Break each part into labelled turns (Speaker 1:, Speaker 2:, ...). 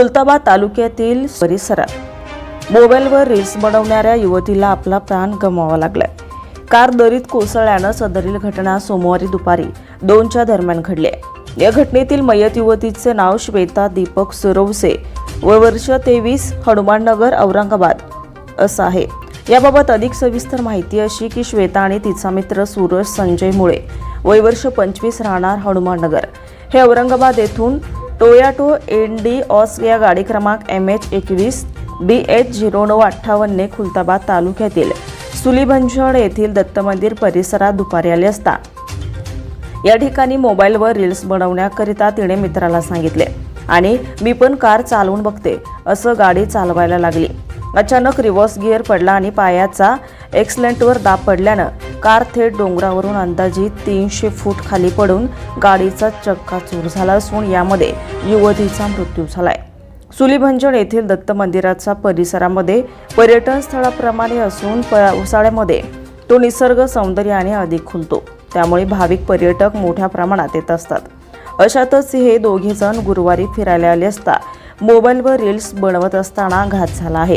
Speaker 1: खुलताबाद तालुक्यातील परिसरात मोबाईलवर रील्स बनवणाऱ्या युवतीला आपला प्राण गमवावा लागलाय. कार दरीत कोसळल्यानं सदरील घटना सोमवारी दुपारी दोनच्या दरम्यान घडली आहे. या घटनेतील मयत युवतीचे नाव श्वेता दीपक सुरवसे व वर्ष तेवीस हनुमाननगर औरंगाबाद असं आहे. याबाबत अधिक सविस्तर माहिती अशी की श्वेता आणि तिचा मित्र सूरज संजय मुळे वय वर्ष पंचवीस राहणार हनुमाननगर हे औरंगाबाद येथून टोयाटो एन डी ऑस या गाडी क्रमांक एम एच एकवीस डी एच झिरो नऊ अठ्ठावन्नने खुलताबाद तालुक्यातील सुलीभंजण येथील दत्त मंदिर परिसरात दुपारी आले असता. या ठिकाणी मोबाईलवर रील्स बनवण्याकरिता तिने मित्राला सांगितले आणि मी पण कार चालवून बघते असं गाडी चालवायला लागली. अचानक रिव्हर्स गिअर पडला आणि पायाचा एक्सलेंटवर दाब पडल्यानं कार थेट डोंगरावरून अंदाजे तीनशे फूट खाली पडून गाडीचा चक्काचूर झाला असून यामध्ये युवतीचा मृत्यू झालाय. सुलीभंजन येथील दत्त मंदिराचा परिसरामध्ये पर्यटन स्थळाप्रमाणे असून पावसाळ्यामध्ये तो निसर्ग सौंदर्याने अधिक खुलतो. त्यामुळे भाविक पर्यटक मोठ्या प्रमाणात येत असतात. अशातच हे दोघे जण गुरुवारी फिरायला आले असता मोबाईलवर रील्स बनवत असताना घात झाला आहे.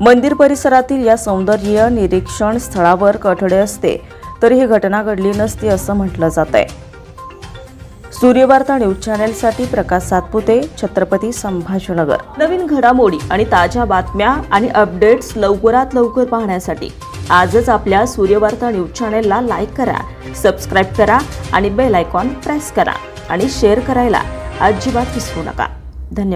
Speaker 1: मंदिर परिसरातील या सौंदर्य निरीक्षण स्थळावर कठडे असते तरी ही घटना घडली नसती असं म्हटलं जात आहे सूर्यवार्ता न्यूज चॅनेलसाठी प्रकाश सातपुते छत्रपती संभाजीनगर. नवीन घडामोडी आणि ताज्या बातम्या आणि अपडेट्स लवकरात लवकर पाहण्यासाठी आजच आपल्या सूर्यवार्ता न्यूज चॅनेलला लाईक करा सबस्क्राईब करा आणि बेल आयकॉन प्रेस करा आणि शेअर करायला अजिबात विसरू नका. धन्यवाद.